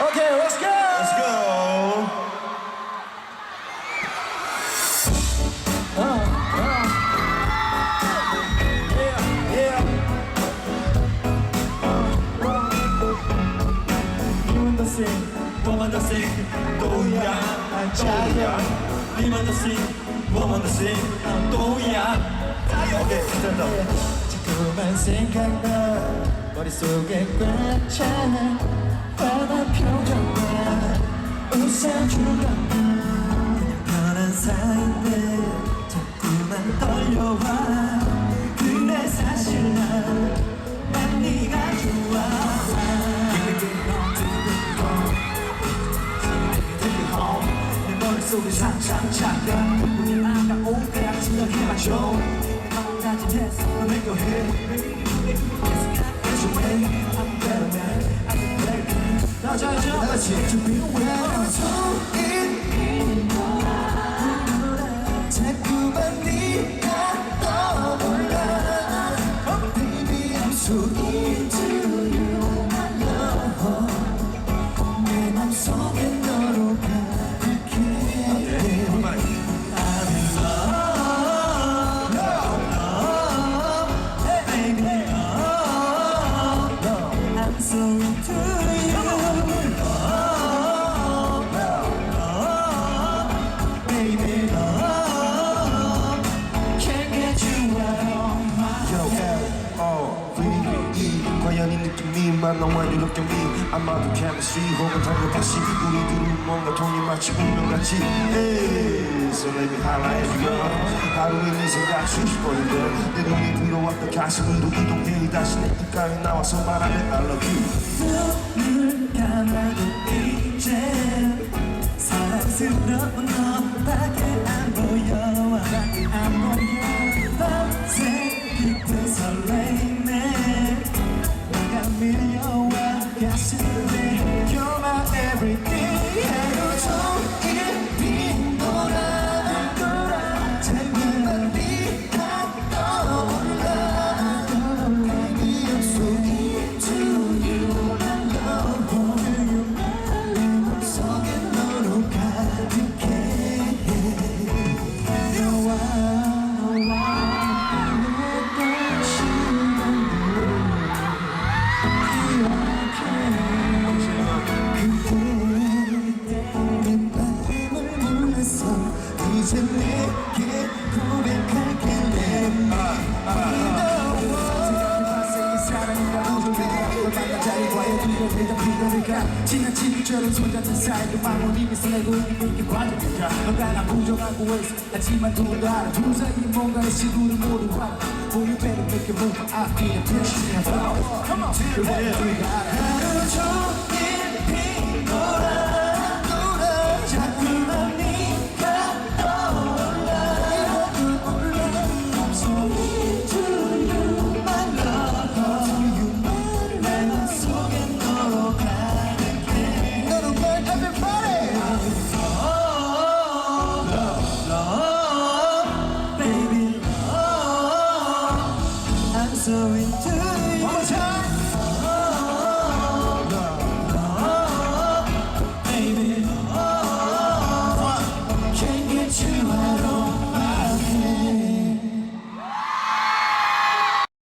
Okay, let's go. Let's go. You the sing, woman the sing, 또야, 또야. 니만 the sing, woman the sing, 또야. 오케이, stand up. 자꾸만 생각나 머릿속에 꽉찬 바다 표정과 웃어주는 편한 사이인데 자꾸만 떨려와. 근데 사실 난, 난 네가 좋아. 내 머릿속에 상상 잠깐 우리 아까운 그냥 진정해봐줘 마음다짐했어 너 내거 해나 자자 같이. 자꾸 과연 이 느낌이 만나와 이렇게 미 아마도 chemistry 혹은 다르듯이 우리들은 뭔가 통이 마치 운명같이 Hey, so let me highlight you 하루에 네 생각 수십 번인데 내 눈이 들어왔던 가슴으로 이동해 다시 내 입가에 나와서 말하는 I love you 눈을 감아도 이제 사랑스러운 너 몰랐어 이제 내게 고백할게 지나친 처럼 손잡는 사이도 마무리면서 내고 있는 게 관점이야 너가 나 부정하고 있어 하지만 누구도 알아 둘 사이에 뭔가의 시도를 모두 알아. Boy you better make it move I feel the tension Come on 하루 종일 빈도라 into you. One more time.